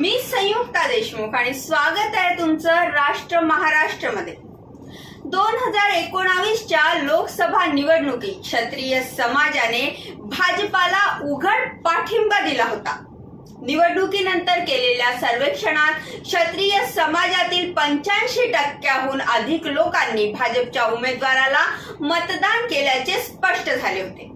मी संयुक्ता देशमुख आणि स्वागत आहे तुमचं राष्ट्र महाराष्ट्रमध्ये दोन हजार एकोणावीसच्या लोकसभा निवडणुकीत क्षत्रिय समाजाने भाजपाला उघड पाठिंबा दिला होता. निवडणुकीनंतर केलेल्या सर्वेक्षणात क्षत्रिय समाजातील पंच्याऐंशी टक्क्याहून अधिक लोकांनी भाजपच्या उमेदवाराला मतदान केल्याचे स्पष्ट झाले होते.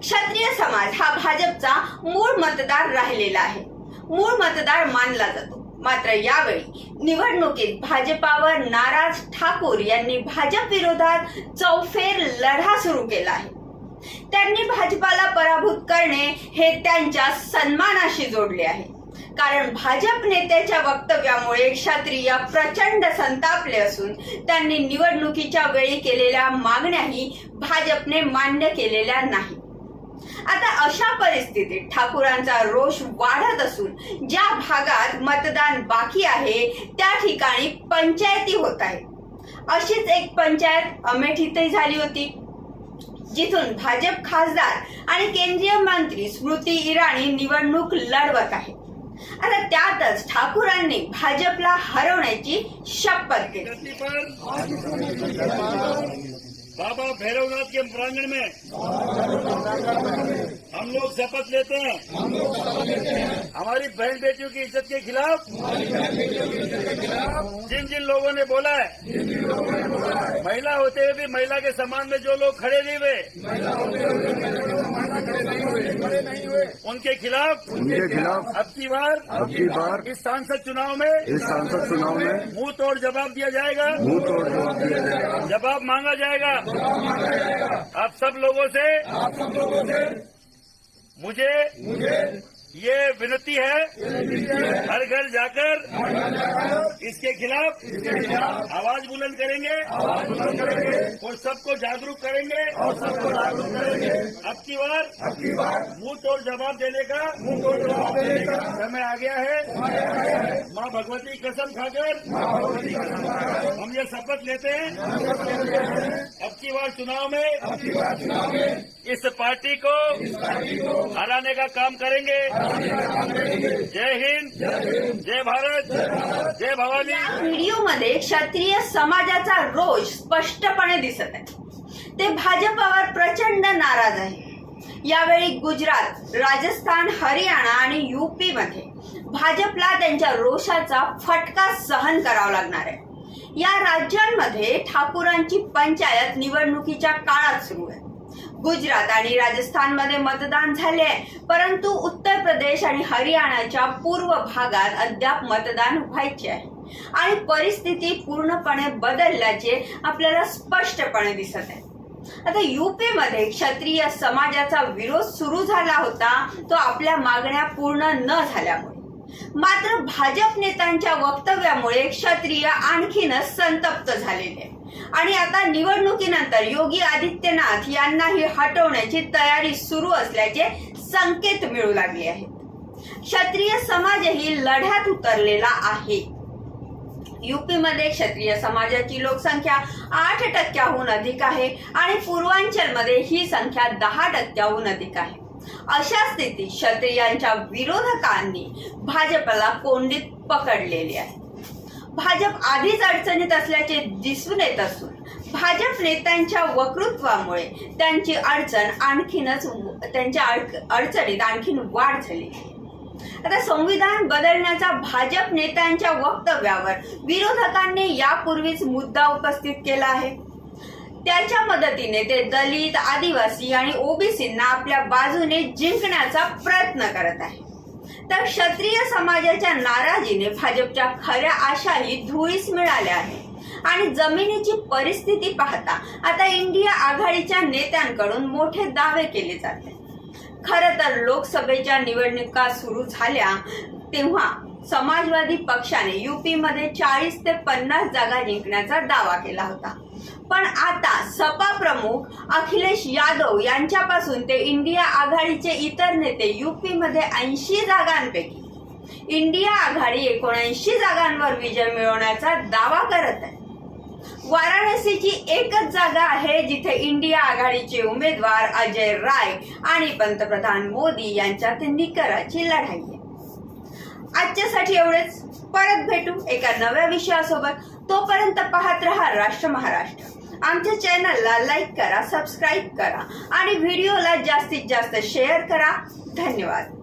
क्षत्रिय समाज हा भाजपचा मूळ मतदार राहिलेला आहे. मूळ मतदार मानला जातो. मात्र यावेळी निवडणुकीत भाजपावर नाराज ठाकूर यांनी भाजप विरोधात चौफेर लढा सुरू केला आहे. त्यांनी भाजपाला पराभूत करणे हे त्यांच्या सन्मानाशी जोडले आहे. कारण भाजप नेत्याच्या वक्तव्यामुळे क्षत्रिय प्रचंड संतापले असून त्यांनी निवडणुकीच्या वेळी केलेल्या मागण्याही भाजपने मान्य केलेल्या नाही आता अशा परिस्थितीत ठाकूरांचा रोष वाढत असून ज्या भागात मतदान बाकी आहे त्या ठिकाणी पंचायती होत आहे. अशीच एक पंचायत अमेठीतही झाली होती. जिथून भाजप खासदार आणि केंद्रीय मंत्री स्मृती इराणी निवडणूक लढवत आहे. आता त्यातच ठाकूरांनी भाजपला हरवण्याची शपथ घेतली. बाबा भैरवनाथ के प्रांगण में। हम लोग शपथ लेते हैं। हमारी बहन बेटियों की इज़्ज़त के खिलाफ जिन जिन लोगों ने बोला है महिला होते हुए भी महिला के सम्मान में जो लोग खड़े नहीं हुए उनके खिलाफ उनके खिलाफ अब की बार अब की बार इस सांसद चुनाव में इस सांसद चुनाव में मुँह तोड़ जवाब दिया जाएगा। मुँह तोड़ जवाब दिया जाएगा। जवाब मांगा जाएगा। आप सब लोगों से आप सब लोगों से मुझे मुझे ये विनती है हर घर जाकर इसके खिलाफ आवाज़ बुलंद करेंगे। आवाज़ बुलंद करेंगे। और सबको जागरूक करेंगे। और सबको जागरूक करेंगे। अब की बार अब की बार मुँह तोड़ जवाब देने का मुँह तोड़ जवाब देने का समय आ गया है। माँ भगवती कसम खाकर हम ये शपथ लेते हैं। अब की बार चुनाव में इस पार्टी को हराने का काम करेंगे। जय हिंद जय भारत जय भवानी व्हिडिओमध्ये क्षत्रिय समाजाचा रोष स्पष्टपणे दिसत आहे. ते भाजपावर प्रचंड नाराज आहे. यावेळी गुजरात राजस्थान हरियाणा आणि युपी मध्ये भाजपला त्यांच्या रोषाचा फटका सहन करावा लागणार आहे. या राज्यांमध्ये ठाकूरांची पंचायत निवडणुकीच्या काळात सुरू आहे. गुजरात आणि राजस्थानमध्ये मतदान झाले आहे परंतु उत्तर प्रदेश आणि हरियाणाच्या पूर्व भागात अद्याप मतदान व्हायचे आहे. आणि परिस्थिती पूर्णपणे बदलल्याचे आपल्याला स्पष्टपणे दिसत आहे. आता युपीमध्ये क्षत्रिय समाजाचा विरोध सुरू झाला होता तो आपल्या मागण्या पूर्ण न झाल्यामुळे. मात्र भाजप नेत्यांच्या वक्तव्यामुळे क्षत्रिय आणखीनच संतप्त झालेले. आहे. आणि आता निवडणुकीनंतर योगी आदित्यनाथ यांनाही हटवण्याची तयारी सुरू असल्याचे संकेत मिळू लागले आहेत. क्षत्रिय समाजही लढ्यात उतरलेला आहे. यूपीमध्ये क्षत्रिय समाजाची लोकसंख्या आठ टक्क्याहून अधिक आहे आणि पूर्वांचलमध्ये ही संख्या दहा टक्क्याहून अधिक आहे अशा स्थितीत क्षत्रियांच्या विरोधकांनी भाजपला कोंडीत पकडलेले आहे भाजप आधीच अडचणीत असल्याचे दिसून येत असून भाजप नेत्यांच्या वक्तृत्वामुळे त्यांची अडचण आणखीनच त्यांच्या अडचणीत आणखीन वाढ झाली आहे. आता संविधान बदलण्याचा भाजप नेत्यांच्या वक्तव्यावर विरोधकांनी यापूर्वीच मुद्दा उपस्थित केला आहे. त्याच्या मदतीने ते दलित आदिवासी आणि ओबीसींना आपल्या बाजूने जिंकण्याचा प्रयत्न करत आहे. तर क्षत्रिय समाजाच्या नाराजीने भाजपच्या खऱ्या आशाही धुळीस मिळाल्या आहेत. आणि जमिनीची परिस्थिती पाहता आता इंडिया आघाडीच्या नेत्यांकडून मोठे दावे केले जाते खर तर लोकसभेच्या निवडणुका सुरू झाल्या तेव्हा समाजवादी पक्षाने यूपीमध्ये चाळीस ते पन्नास जागा जिंकण्याचा दावा केला होता. पण आता सपा प्रमुख अखिलेश यादव यांच्यापासून ते इंडिया आघाडीचे इतर नेते यूपीमध्ये ऐंशी जागांपैकी. इंडिया आघाडी एकोणऐंशी जागांवर विजय मिळवण्याचा दावा करत आहे. वाराणसीची एकच जागा आहे जिथे इंडिया आघाडीचे उमेदवार अजय राय आणि पंतप्रधान मोदी यांच्यात निकराची लढाई आहे. आजच्यासाठी एवढेच. परत भेटू एका नव्या विषयासोबत. तोपर्यंत पाहत रहा राष्ट्र महाराष्ट्र. आमच्या चॅनलला लाईक करा सबस्क्राईब करा आणि व्हिडिओला जास्तीत जास्त शेअर करा. धन्यवाद.